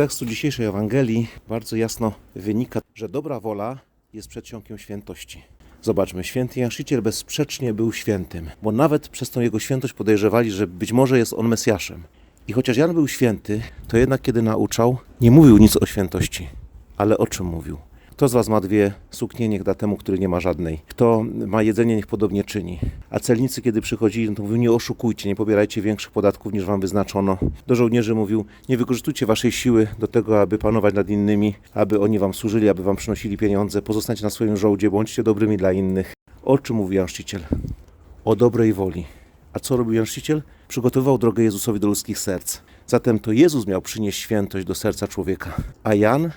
tekstu dzisiejszej Ewangelii bardzo jasno wynika, że dobra wola jest przedsionkiem świętości. Zobaczmy, święty Jan bezsprzecznie był świętym, bo nawet przez tą jego świętość podejrzewali, że być może jest on Mesjaszem. I chociaż Jan był święty, to jednak kiedy nauczał, nie mówił nic o świętości. Ale o czym mówił? Kto z was ma dwie suknie, niech da temu, który nie ma żadnej. Kto ma jedzenie, niech podobnie czyni. A celnicy, kiedy przychodzili, no to mówił, nie oszukujcie, nie pobierajcie większych podatków, niż wam wyznaczono. Do żołnierzy mówił, nie wykorzystujcie waszej siły do tego, aby panować nad innymi, aby oni wam służyli, aby wam przynosili pieniądze. Pozostańcie na swoim żołdzie, bądźcie dobrymi dla innych. O czym mówi Jan? O dobrej woli. A co robił Jan? Przygotowywał drogę Jezusowi do ludzkich serc. Zatem to Jezus miał przynieść świętość do serca człowieka, a Jan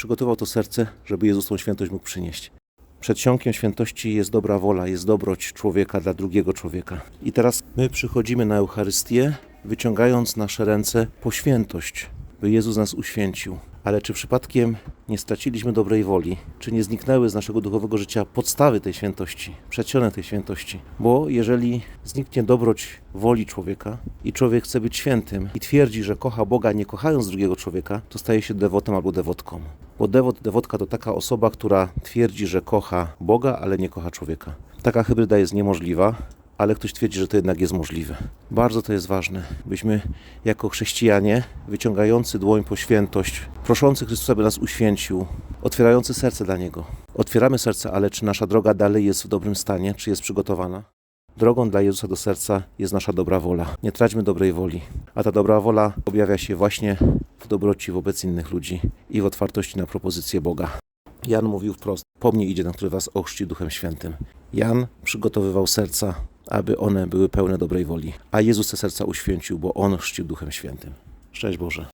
przygotował to serce, żeby Jezus tą świętość mógł przynieść. Przedsionkiem świętości jest dobra wola, jest dobroć człowieka dla drugiego człowieka. I teraz my przychodzimy na Eucharystię, wyciągając nasze ręce po świętość, by Jezus nas uświęcił. Ale czy przypadkiem nie straciliśmy dobrej woli? Czy nie zniknęły z naszego duchowego życia podstawy tej świętości, przedsione tej świętości? Bo jeżeli zniknie dobroć woli człowieka i człowiek chce być świętym i twierdzi, że kocha Boga nie kochając drugiego człowieka, to staje się dewotem albo dewotką. Bo dewot, dewotka to taka osoba, która twierdzi, że kocha Boga, ale nie kocha człowieka. Taka hybryda jest niemożliwa, ale ktoś twierdzi, że to jednak jest możliwe. Bardzo to jest ważne, byśmy jako chrześcijanie, wyciągający dłoń po świętość, proszący Chrystusa, by nas uświęcił, otwierający serce dla Niego. Otwieramy serce, ale czy nasza droga dalej jest w dobrym stanie, czy jest przygotowana? Drogą dla Jezusa do serca jest nasza dobra wola. Nie traćmy dobrej woli. A ta dobra wola objawia się właśnie w dobroci wobec innych ludzi i w otwartości na propozycję Boga. Jan mówił wprost: Po mnie idzie ten, który was ochrzci Duchem Świętym. Jan przygotowywał serca, aby one były pełne dobrej woli, a Jezus te serca uświęcił, bo on chrzcił Duchem Świętym. Szczęść Boże.